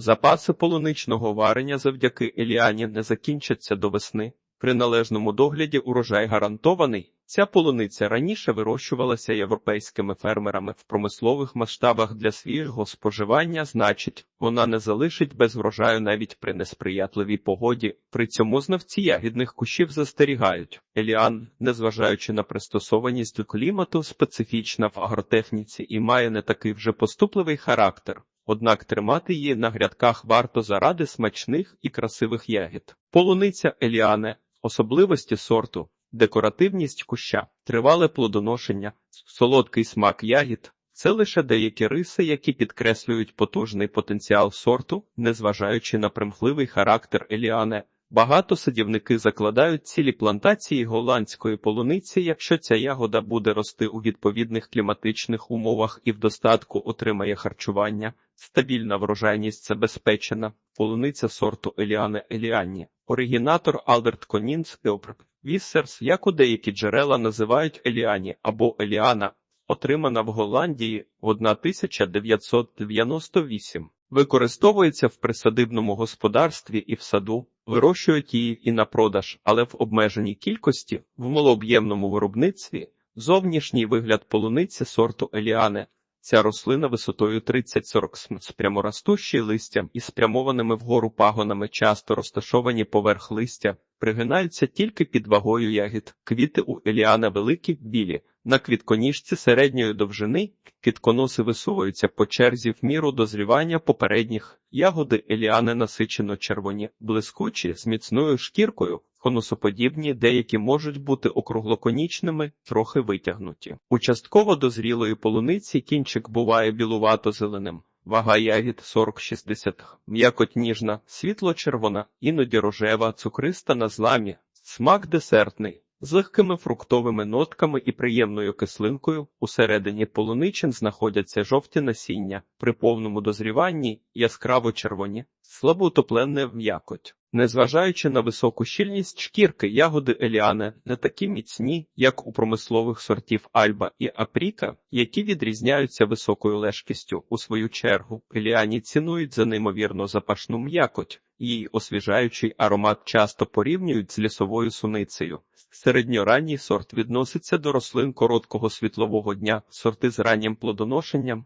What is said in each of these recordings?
Запаси полуничного варення завдяки Еліані не закінчаться до весни. При належному догляді урожай гарантований. Ця полуниця раніше вирощувалася європейськими фермерами в промислових масштабах для свіжого споживання, значить, вона не залишить без врожаю навіть при несприятливій погоді. При цьому знавці ягідних кущів застерігають. Еліан, незважаючи на пристосованість до клімату, специфічна в агротехніці і має не такий вже поступливий характер. Однак тримати її на грядках варто заради смачних і красивих ягід. Полуниця Еліане, особливості сорту, декоративність куща, тривале плодоношення, солодкий смак ягід. Це лише деякі риси, які підкреслюють потужний потенціал сорту, незважаючи на примхливий характер Еліане. Багато садівники закладають цілі плантації голландської полуниці, якщо ця ягода буде рости у відповідних кліматичних умовах і в достатку отримає харчування. Стабільна врожайність забезпечена. Полуниця сорту Еліане Еліанні. Оригінатор Алберт Конінс Еопр. Віссерс, у деякі джерела називають Еліані або Еліана, отримана в Голландії в 1998. Використовується в присадибному господарстві і в саду, вирощують її і на продаж, але в обмеженій кількості, в малооб'ємному виробництві, зовнішній вигляд полуниці сорту Еліане. Ця рослина висотою 30-40 см з пряморостущі листям і спрямованими вгору пагонами, часто розташовані поверх листя, пригинаються тільки під вагою ягід. Квіти у Еліана великі, білі. На квітконіжці середньої довжини квітконоси висовуються по черзі в міру дозрівання попередніх. Ягоди Еліани насичено червоні, блискучі, з міцною шкіркою, конусоподібні, деякі можуть бути округлоконічними, трохи витягнуті. У частково дозрілої полуниці кінчик буває білувато-зеленим. Вага ягід 40-60, м'якоть ніжна, світло-червона, іноді рожева, цукриста на зламі, смак десертний. З легкими фруктовими нотками і приємною кислинкою усередині полуничин знаходяться жовті насіння, при повному дозріванні яскраво червоні, слабоутопленне м'якоть. Незважаючи на високу щільність шкірки, ягоди Еліане не такі міцні, як у промислових сортів Альба і Апріка, які відрізняються високою лежкістю. У свою чергу Еліані цінують за неймовірно запашну м'якоть. Її освіжаючий аромат часто порівнюють з лісовою суницею. Середньоранній сорт відноситься до рослин короткого світлового дня, сорти з раннім плодоношенням.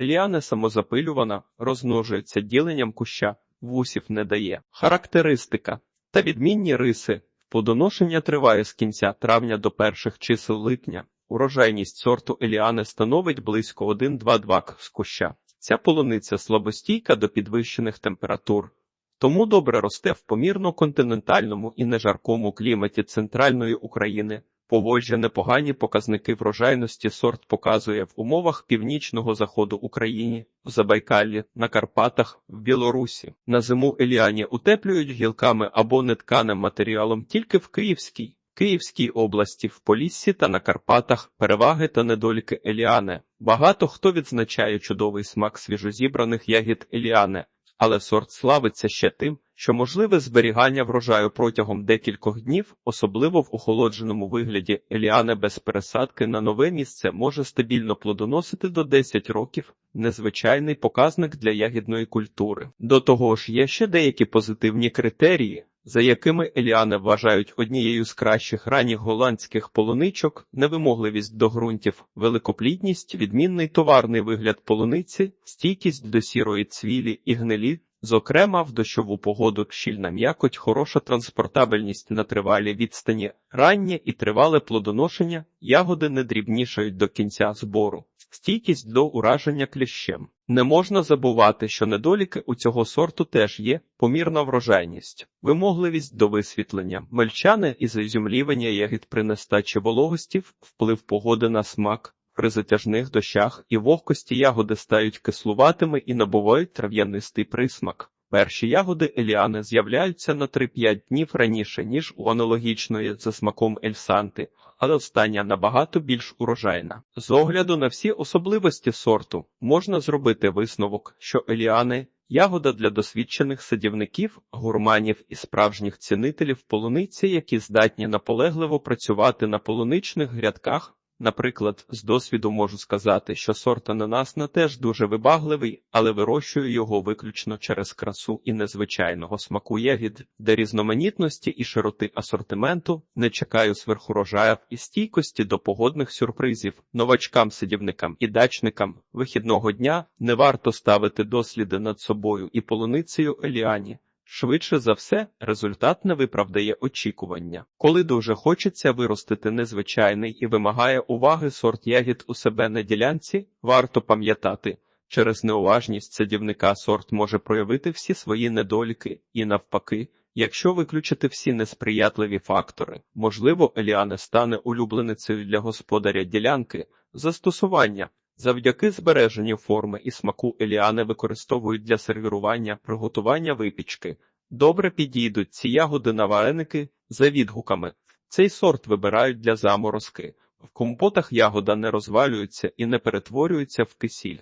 Ліане самозапилювана, розмножується діленням куща, вусів не дає. Характеристика та відмінні риси. Плодоношення триває з кінця травня до перших чисел липня. Урожайність сорту Еліане становить близько 1-2-2 з куща. Ця полуниця слабостійка до підвищених температур. Тому добре росте в помірно континентальному і нежаркому кліматі центральної України. Поволжя непогані показники врожайності сорт показує в умовах північного заходу України, в Забайкаллі, на Карпатах, в Білорусі. На зиму еліані утеплюють гілками або нетканим матеріалом тільки в Київській, Київській області, в Поліссі та на Карпатах, переваги та недоліки еліане. Багато хто відзначає чудовий смак свіжозібраних ягід еліане але сорт славиться ще тим, що можливе зберігання врожаю протягом декількох днів, особливо в охолодженому вигляді еліане без пересадки на нове місце може стабільно плодоносити до 10 років, незвичайний показник для ягідної культури. До того ж, є ще деякі позитивні критерії. За якими Еліани вважають однією з кращих ранніх голландських полуничок, невимогливість до ґрунтів, великоплідність, відмінний товарний вигляд полуниці, стійкість до сірої цвілі і гнилі, зокрема в дощову погоду, щільна м'якоть, хороша транспортабельність на тривалій відстані, раннє і тривале плодоношення, ягоди не дрібнішають до кінця збору, стійкість до ураження кліщем. Не можна забувати, що недоліки у цього сорту теж є помірна врожайність, вимогливість до висвітлення, мельчане і зазюмлівання ягід при нестачі вологості, вплив погоди на смак. При затяжних дощах і вогкості ягоди стають кислуватими і набувають трав'янистий присмак. Перші ягоди еліани з'являються на 3-5 днів раніше, ніж у аналогічної за смаком ельсанти, але остання набагато більш урожайна. З огляду на всі особливості сорту можна зробити висновок, що еліани ягода для досвідчених садівників, гурманів і справжніх цінителів полуниці, які здатні наполегливо працювати на полуничних грядках Наприклад, з досвіду можу сказати, що сорт ананасна теж дуже вибагливий, але вирощую його виключно через красу і незвичайного смаку ягід, де різноманітності і широти асортименту не чекаю сверхурожаїв і стійкості до погодних сюрпризів. Новачкам, сидівникам і дачникам вихідного дня не варто ставити досліди над собою і полуницею Еліані. Швидше за все, результат не виправдає очікування. Коли дуже хочеться виростити незвичайний і вимагає уваги сорт ягід у себе на ділянці, варто пам'ятати, через неуважність садівника сорт може проявити всі свої недоліки і навпаки. Якщо виключити всі несприятливі фактори, можливо, Еліана стане улюбленицею для господаря ділянки, застосування. Завдяки збереженню форми і смаку еліани використовують для сервірування, приготування випічки. Добре підійдуть ці ягоди на вареники за відгуками. Цей сорт вибирають для заморозки. В компотах ягода не розвалюється і не перетворюється в кисіль.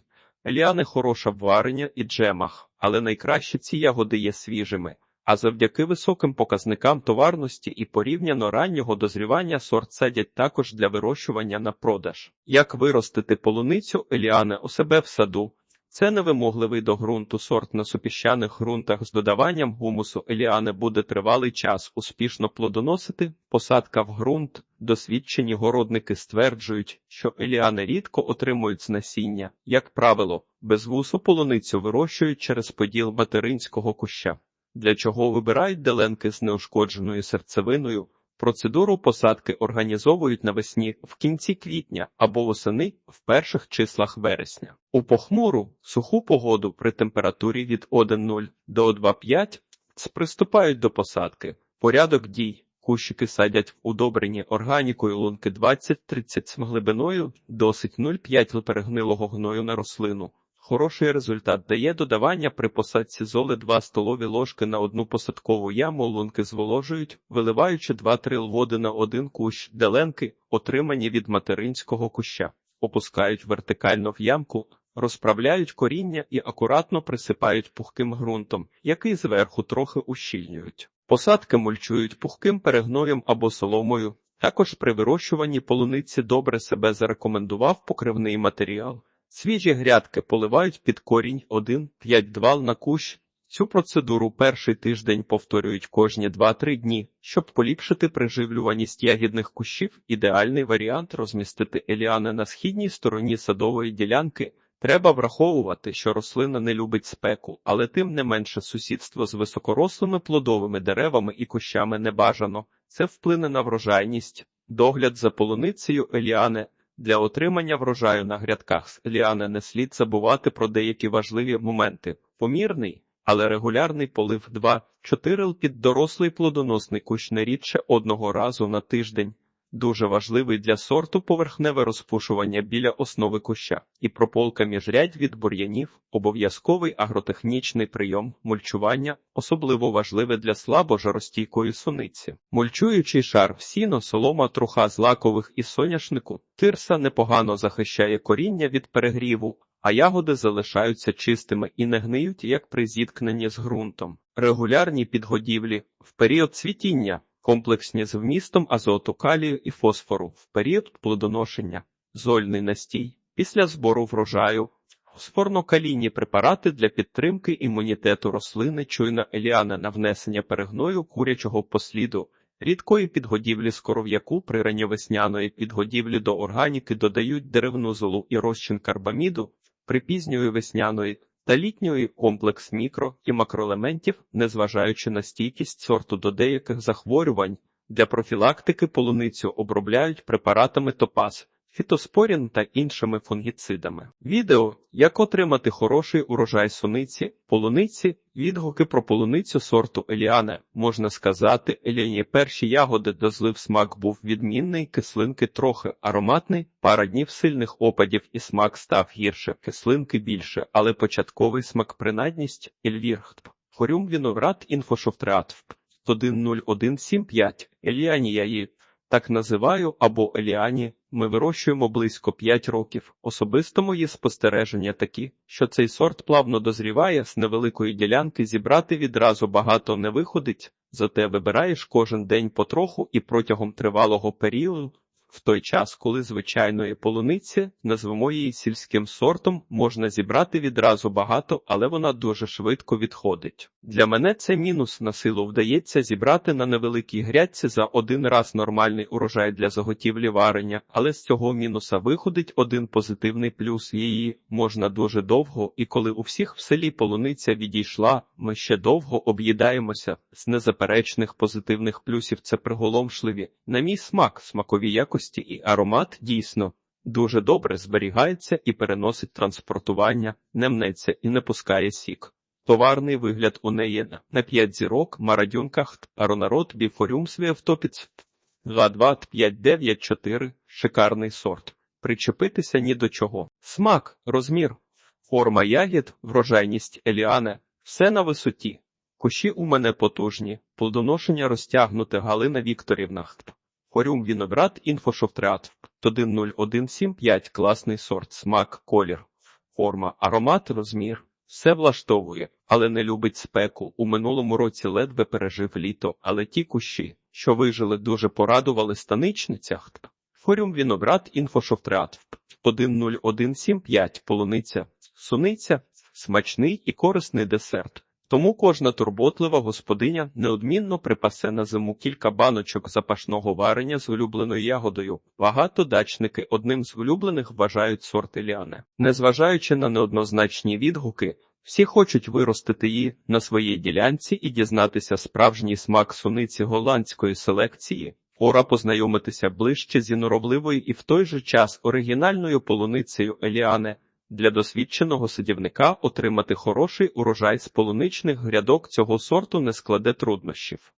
Еліани хороша в варення і джемах, але найкраще ці ягоди є свіжими. А завдяки високим показникам товарності і порівняно раннього дозрівання сорт садять також для вирощування на продаж. Як виростити полуницю Еліани у себе в саду? Це невимогливий до ґрунту сорт на супіщаних ґрунтах з додаванням гумусу Еліани буде тривалий час успішно плодоносити. Посадка в ґрунт. Досвідчені городники стверджують, що еліани рідко отримують з насіння. Як правило, безвусу полуницю вирощують через поділ материнського куща для чого вибирають деленки з неушкодженою серцевиною. Процедуру посадки організовують навесні в кінці квітня або восени в перших числах вересня. У похмуру суху погоду при температурі від 1,0 до 2,5 приступають до посадки. Порядок дій. Кущики садять в удобрені органікою лунки 20-30 глибиною, досить 0,5 перегнилого гною на рослину. Хороший результат дає додавання при посадці золи 2 столові ложки на одну посадкову яму лунки зволожують, виливаючи 2-3 води на один кущ, деленки, отримані від материнського куща, опускають вертикально в ямку, розправляють коріння і акуратно присипають пухким ґрунтом, який зверху трохи ущільнюють. Посадки мульчують пухким перегноєм або соломою. Також при вирощуванні полуниці добре себе зарекомендував покривний матеріал. Свіжі грядки поливають під корінь 1-5 на кущ. Цю процедуру перший тиждень повторюють кожні 2-3 дні, щоб поліпшити приживлюваність ягідних кущів. Ідеальний варіант розмістити еліани на східній стороні садової ділянки. Треба враховувати, що рослина не любить спеку, але тим не менше сусідство з високорослими плодовими деревами і кущами не бажано. Це вплине на врожайність. Догляд за полуницею еліани для отримання врожаю на грядках з ліани не слід забувати про деякі важливі моменти. Помірний, але регулярний полив 2-4 під дорослий плодоносний кущ не рідше одного разу на тиждень. Дуже важливий для сорту поверхневе розпушування біля основи куща і прополка міжрядь від бур'янів, обов'язковий агротехнічний прийом мульчування, особливо важливе для слабо жаростійкої суниці. Мульчуючий шар в сіно, солома, труха з лакових і соняшнику, тирса непогано захищає коріння від перегріву, а ягоди залишаються чистими і не гниють, як при зіткненні з ґрунтом. Регулярні підгодівлі в період цвітіння комплексні з вмістом азоту, калію і фосфору в період плодоношення, зольний настій, після збору врожаю, фосфорно-калійні препарати для підтримки імунітету рослини, чуйна еліана на внесення перегною курячого посліду, рідкої підгодівлі з коров'яку при ранньовесняної підгодівлі до органіки додають деревну золу і розчин карбаміду, при весняної та літньої комплекс мікро і макроелементів, незважаючи на стійкість сорту до деяких захворювань, для профілактики полуницю обробляють препаратами топаз, фітоспорін та іншими фунгіцидами. Відео як отримати хороший урожай суниці, полуниці, відгуки про полуницю сорту Еліане. Можна сказати, Еліані перші ягоди дозлив смак був відмінний, кислинки трохи ароматний, пара днів сильних опадів і смак став гірше, кислинки більше, але початковий смак принадність Ільвірхтп. Хорюм віноград інфошофтреатв 10175 Еліанія її так називаю або Еліані. Ми вирощуємо близько 5 років. Особисто мої спостереження такі, що цей сорт плавно дозріває з невеликої ділянки зібрати відразу багато не виходить, зате вибираєш кожен день потроху і протягом тривалого періоду В той час, коли звичайної полуниці, назвемо її сільським сортом, можна зібрати відразу багато, але вона дуже швидко відходить. Для мене це мінус на силу вдається зібрати на невеликій грядці за один раз нормальний урожай для заготівлі варення, але з цього мінуса виходить один позитивний плюс її можна дуже довго, і коли у всіх в селі полуниця відійшла, ми ще довго об'їдаємося. З незаперечних позитивних плюсів це приголомшливі. На мій смак, смакові якості і аромат дійсно дуже добре зберігається і переносить транспортування, не мнеться і не пускає сік. Товарний вигляд у неї на- на 5 зірок, марадюнках, аронарод, біфоріум свіавтопіц, 22594, шикарний сорт. Причепитися ні до чого. Смак, розмір, форма ягід, врожайність еліане, все на висоті. Кущі у мене потужні, плодоношення розтягнуте Галина Вікторівна. Хорюм віноград інфошофтреат 10175 класний сорт, смак, колір, форма, аромат, розмір. Все влаштовує, але не любить спеку. У минулому році ледве пережив літо, але ті кущі, що вижили, дуже порадували станичницях. Форіум віноград інфошофтреат 10175 полуниця, суниця, смачний і корисний десерт. Тому кожна турботлива господиня неодмінно припасе на зиму кілька баночок запашного варення з улюбленою ягодою. Багато дачники одним з улюблених вважають сорт Еліане. Незважаючи на неоднозначні відгуки, всі хочуть виростити її на своїй ділянці і дізнатися справжній смак суниці голландської селекції. Пора познайомитися ближче з іноробливою і в той же час оригінальною полуницею Еліане. Для досвідченого садівника отримати хороший урожай з полуничних грядок цього сорту не складе труднощів.